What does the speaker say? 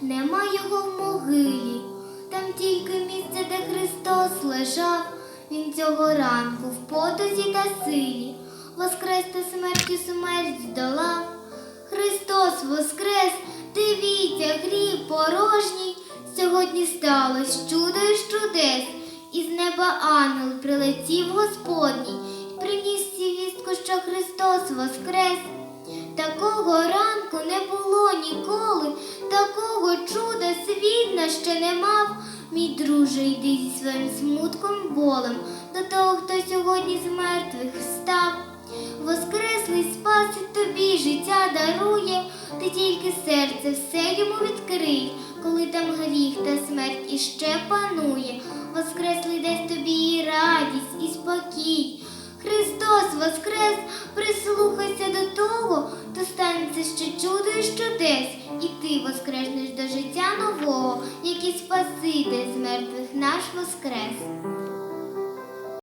нема його в могилі. Там тільки місце, де Христос лежав, Він цього ранку в потозі та силі, воскрес та смертю смерть здолав. Христос воскрес, дивіться, гріб порожній. Сьогодні сталося чудо із чудес, із неба ангел прилетів Господній, приніс вістку, що Христос воскрес. Такого ранку не було ніколи, світ на ще не мав. Мій друже, йди зі своїм смутком болем до того, хто сьогодні з мертвих встав. Воскреслий спасить тобі життя дарує, ти тільки серце все йому відкрий, коли там гріх та смерть іще панує. Воскреслий дасть тобі і радість, і спокій. Христос воскрес, чудес, і ти воскреснеш до життя нового, який спаси Спаситель з мертвих наш воскрес.